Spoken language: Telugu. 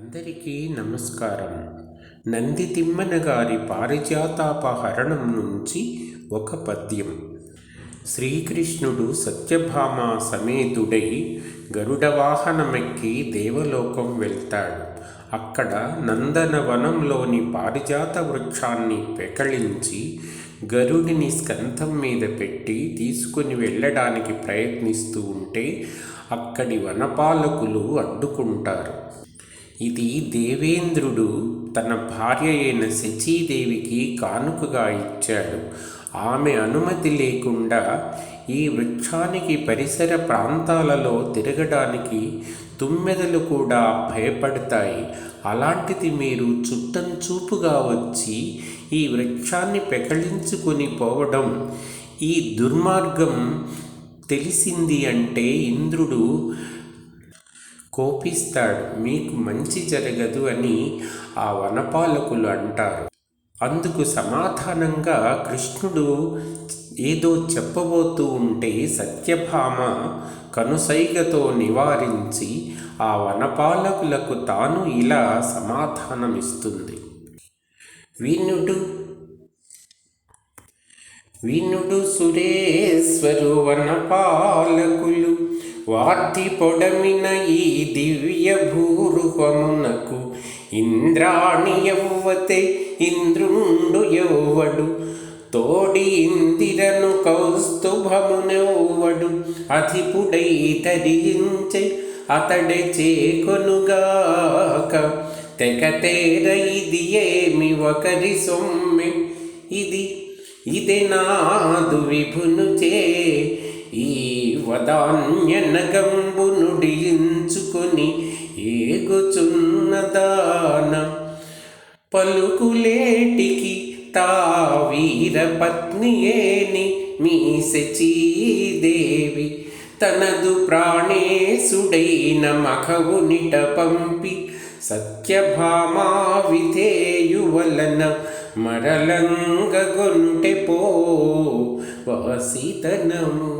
అందరికీ నమస్కారం. నందితిమ్మన గారి పారిజాతాపహరణం నుంచి ఒక పద్యం. శ్రీకృష్ణుడు సత్యభామ సమేతుడై గరుడ వాహనమెక్కి దేవలోకం వెళ్తాడు. అక్కడ నందనవనంలోని పారిజాత వృక్షాన్ని పెకళించి గరుడిని స్కంధం మీద పెట్టి తీసుకుని వెళ్ళడానికి ప్రయత్నిస్తూ ఉంటే అక్కడి వనపాలకులు అడ్డుకుంటారు. ఇది దేవేంద్రుడు తన భార్య అయిన శచీదేవికి కానుకగా ఇచ్చాడు. ఆమె అనుమతి లేకుండా ఈ వృక్షానికి పరిసర ప్రాంతాలలో తిరగడానికి తుమ్మెదలు కూడా భయపడతాయి. అలాంటిది మీరు చుట్టం చూపుగా వచ్చి ఈ వృక్షాన్ని పెకళించుకొని పోవడం ఈ దుర్మార్గం తెలిసింది అంటే ఇంద్రుడు కోపిస్తాడు. మీకు మంచి జరగదు అని ఆ వనపాలకులు అంటారు. అందుకు సమాధానంగా కృష్ణుడు ఏదో చెప్పబోతూ ఉంటే సత్యభామ కనుసైగతో నివారించి ఆ వనపాలకులకు తాను ఇలా సమాధానమిస్తుంది. వినుడు వినుడు సురేశ్వరు వనపాలకులు వార్తి పొడమిన ఈ దివ్య భూరూపమునకు ఇంద్రాణి యవ్వతే ఇంద్రుండు యవ్వడు. తోడి ఇందిరను కౌస్తుభమునెవ్వడు. అధిపుడై తరించే అతడే చేకొనుగాక. తెగతేర ఇది ఏమి ఒకరి సొమ్మె? ఇది ఇదే నాదు విభును చే వదాన్యనగంబు నుడియించుకొని ఏగుచున్నదాన. పలుకులేటికి తా వీరపత్ని ఏని మీ శచీదేవి తనదు ప్రాణేశుడైన మఖవునిట పంపి సత్యభామా విధేయువలన మరలంగగొంటె పో వాసితనము.